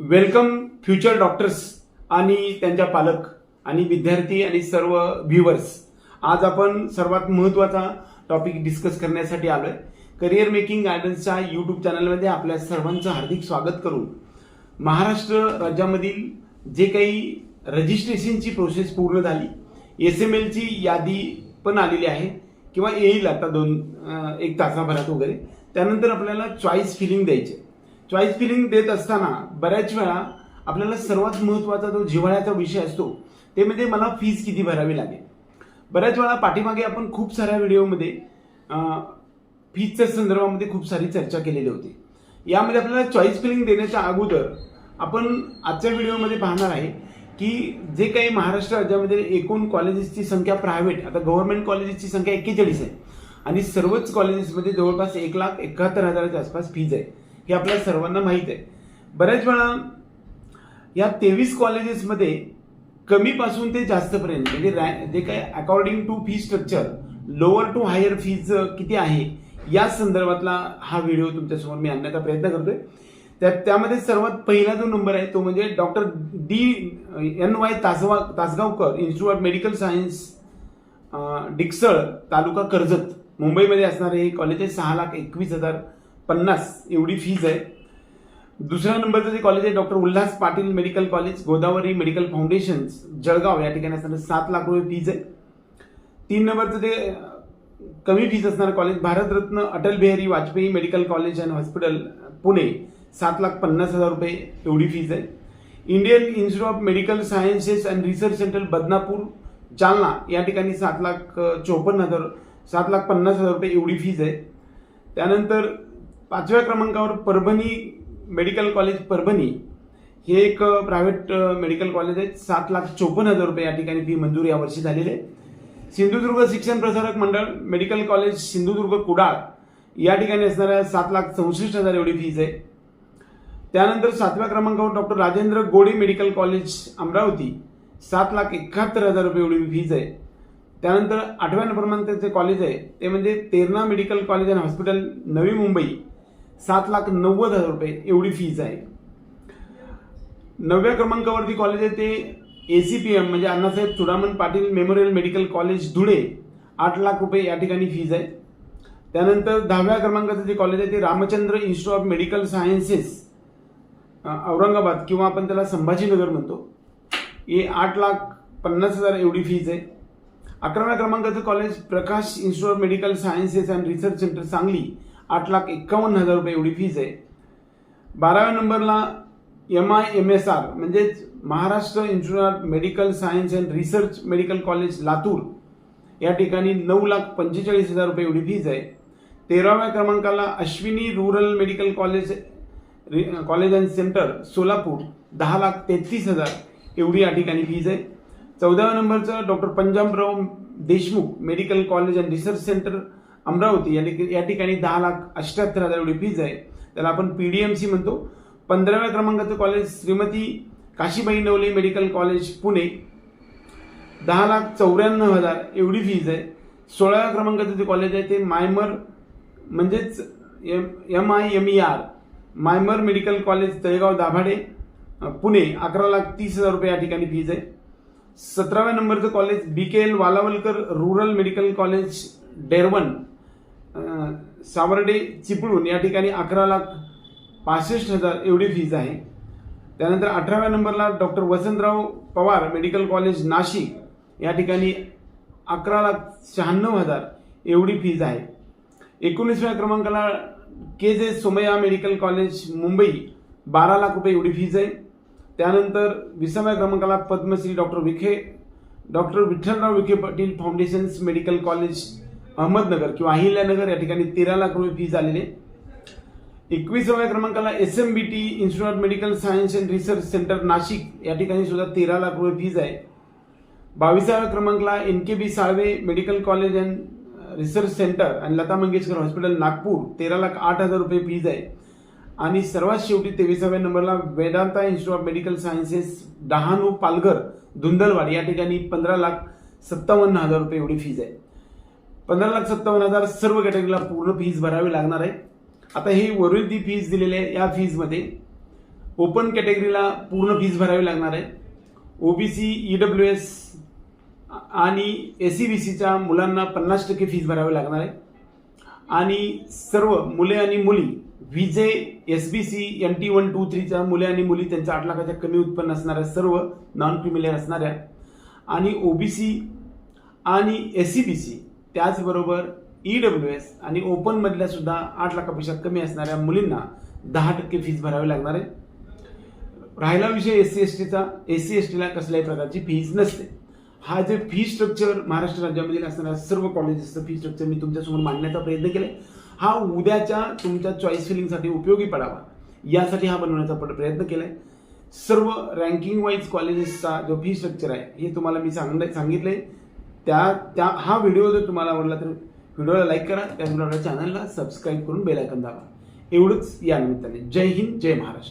Welcome future doctors आणि त्यांच्या पालक आणि विद्यार्थी आणि सर्व व्ह्युअर्स आज आपण सर्वात महत्त्वाचा टॉपिक डिस्कस करण्यासाठी आलोय. करिअर मेकिंग गायडन्सच्या यूट्यूब चॅनलमध्ये आपल्या सर्वांचं हार्दिक स्वागत करून महाराष्ट्र राज्यामधील जे काही रजिस्ट्रेशनची प्रोसेस पूर्ण झाली एस एम एलची यादी पण आलेली आहे किंवा येईल आता दोन एक तासाभरात वगैरे. त्यानंतर आपल्याला चॉईस फिलिंग द्यायचे चॉईस फिलिंग देत असताना बऱ्याच वेळा आपल्याला सर्वात महत्त्वाचा जो जिव्हाळ्याचा विषय असतो ते म्हणजे मला फीज किती भरावी लागेल. बऱ्याच वेळा पाठीमागे आपण खूप साऱ्या व्हिडिओमध्ये फीजच्या संदर्भामध्ये खूप सारी चर्चा केलेली होती. यामध्ये आपल्याला चॉईस फिलिंग देण्याच्या अगोदर आपण आजच्या व्हिडिओमध्ये पाहणार आहे की जे काही महाराष्ट्र राज्यामध्ये एकूण कॉलेजेसची संख्या प्रायव्हेट आता गव्हर्नमेंट कॉलेजेसची संख्या एक्केचाळीस आहे. आणि सर्वच कॉलेजेसमध्ये जवळपास एक लाख एकाहत्तर हजाराच्या आसपास फीज आहे. हे आपल्या सर्वांना माहीत आहे. बऱ्याच वेळा या तेवीस कॉलेजेसमध्ये कमीपासून ते जास्तपर्यंत म्हणजे रॅ- जे काय according to fee structure lower to higher fees किती आहे या संदर्भातला हा व्हिडिओ तुमच्यासमोर मी आणण्याचा प्रयत्न करतोय. त्या त्यामध्ये सर्वात पहिला जो नंबर आहे तो म्हणजे doctor D N Y तासवा Tasgaonkar institute of medical science Dikshal taluka Karjat मुंबईमध्ये असणारे हे कॉलेज आहे सहा लाख एकवीस हजार पन्नास एवढी फीज आहे. दुसऱ्या नंबरचं जे कॉलेज आहे doctor Ulhas Patil medical college Godavari medical foundation Jalgaon या ठिकाणी असणारे सात लाख रुपये फीज आहे. तीन नंबरचं जे कमी फीज असणारं college Bharat Ratna Atal Bihari Vajpayee medical college and hospital Pune सात लाख पन्नास हजार रुपये एवढी फीज आहे. Indian institute of medical sciences and research centre Badnapur Jalna या ठिकाणी सात लाख चोपन्न हजार सात लाख पन्नास हजार रुपये एवढी फीज आहे. त्यानंतर पाचव्या क्रमांकावर परभणी मेडिकल कॉलेज परभणी हे एक प्रायव्हेट मेडिकल कॉलेज आहे. सात लाख चोपन्न हजार रुपये या ठिकाणी फी मंजूर यावर्षी झालेली आहे. सिंधुदुर्ग शिक्षण प्रसारक मंडळ मेडिकल कॉलेज सिंधुदुर्ग कुडाळ या ठिकाणी असणाऱ्या सात लाख चौसष्ट हजार एवढी फीज आहे. त्यानंतर सातव्या क्रमांकावर doctor Rajendra Gode medical college Amravati सात लाख एकाहत्तर हजार रुपये एवढी फीज आहे. त्यानंतर आठव्या क्रमांकाचे कॉलेज आहे. ते म्हणजे Terna medical college and hospital Navi Mumbai. सात लाख नव्वद हजार रुपये एवढी फीज आहे. नवव्या क्रमांकावरती कॉलेज आहे ते ए सी पी एम म्हणजे Annasaheb Chudaman Patil memorial medical college Dhule. आठ लाख रुपये या ठिकाणी फीज आहे. त्यानंतर दहाव्या क्रमांकाचं जे कॉलेज आहे ते Ramchandra institute of medical sciences Aurangabad किंवा आपण त्याला संभाजीनगर म्हणतो. हे आठ लाख पन्नास हजार एवढी फीज आहे. अकराव्या क्रमांकाचं college Prakash institute of medical sciences and research centre Sangli. आठ लाख एक्कावन्न हजार रुपये एवढी फीज आहे. बाराव्या नंबरला M I M S R म्हणजेच Maharashtra institute of medical science and research medical college Latur. या ठिकाणी नऊ लाख पंचेचाळीस हजार रुपये एवढी फीज आहे. तेराव्या क्रमांकाला अश्विनी रुरल मेडिकल कॉलेज रि- कॉलेज अँड सेंटर सोलापूर. दहा लाख तेहतीस हजार एवढी या ठिकाणी फीज आहे. चौदाव्या नंबरचं doctor Panjabrao Deshmukh medical college and research centre Amravati या या ठिकाणी दहा लाख अष्ट्याहत्तर हजार एवढी फीज आहे. त्याला आपण पी डी एम सी म्हणतो. पंधराव्या क्रमांकाचं college Shrimati Kashibai Navale medical college Pune. दहा लाख चौऱ्याण्णव हजार एवढी फीज आहे. सोळाव्या क्रमांकाचं जे कॉलेज आहे ते मायमर म्हणजेच M M I M E R MIMER medical college Talegaon Dabhade Pune. अकरा लाख तीस हजार रुपये या ठिकाणी फीज आहे. सतराव्या नंबरचं college B K L Walawalkar rural medical college Derwan. Savarde Chiplun या ठिकाणी अकरा लाख पासष्ट हजार एवढी फीज आहे. त्यानंतर अठराव्या नंबरला doctor Vasantrao Pawar medical college Nashik या ठिकाणी अकरा लाख शहाण्णव हजार एवढी फीज आहे. एकोणीसव्या क्रमांकाला के जे सोमय्या मेडिकल कॉलेज मुंबई बारा लाख रुपये एवढी फीज आहे. त्यानंतर विसाव्या क्रमांकाला Padma Shri doctor Vikhe doctor Vitthalrao Vikhe Patil foundations medical college Ahmednagar किंवा अहिल्यानगर या ठिकाणी तेरा लाख रुपये फीज आलेली आहे एकवीसाव्या क्रमांकाला S M B T institute of medical science and research centre Nashik या ठिकाणी सुद्धा तेरा लाख रुपये फीज आहे. बावीसाव्या क्रमांकाला N K B Salve medical college and research centre आणि लता मंगेशकर हॉस्पिटल नागपूर तेरा लाख आठ हजार रुपये फीज आहे. आणि सर्वात शेवटी तेविसाव्या नंबरला Vedanta institute of medical sciences Dahanu Palghar Dhundalwad या ठिकाणी पंधरा लाख सत्तावन्न हजार रुपये एवढी फीज आहे. पंधरा लाख सत्तावन्न हजार सर्व कॅटेगरीला पूर्ण फीज भरावी लागणार आहे. आता ही वरील ती फीज दिलेली आहे या फीजमध्ये ओपन कॅटेगरीला पूर्ण फीज भरावी लागणार आहे. ओबीसी ईडब्ल्यू एस आणि एस सी बी सीच्या मुलांना पन्नास टक्के फीज भरावी लागणार आहे. आणि सर्व मुले आणि मुली V J S B C N T one two थ्रीच्या मुले आणि मुली त्यांच्या आठ लाखाच्या कमी उत्पन्न असणाऱ्या सर्व नॉन क्रिमिलियर असणाऱ्या आणि ओबीसी आणि एस सी बी सी त्याचबरोबर ई डब्ल्यू एस आणि ओपनमधल्या सुद्धा आठ लाखापेक्षा कमी असणाऱ्या मुलींना दहा टक्के फीज भरावी लागणार आहे. राहिला विषय एस सी एस टीचा एस सी एस टीला कसल्याही प्रकारची फीज नसते. हा जे फी स्ट्रक्चर महाराष्ट्र राज्यामधील असणाऱ्या सर्व कॉलेजेसचं फी स्ट्रक्चर मी तुमच्यासमोर मांडण्याचा प्रयत्न केला हा उद्याच्या तुमच्या चॉईस फिलिंगसाठी उपयोगी पडावा. यासाठी हा बनवण्याचा पण प्रयत्न आहे सर्व रँकिंग वाईज कॉलेजेसचा जो फी स्ट्रक्चर आहे हे तुम्हाला मी सांग आहे त्या त्या हा व्हिडिओ जर तुम्हाला आवडला तर व्हिडिओला लाईक करा त्याचबरोबर चॅनलला सबस्क्राईब करून बेल आयकन दाबा. एवढंच या निमित्ताने. जय हिंद जय महाराष्ट्र.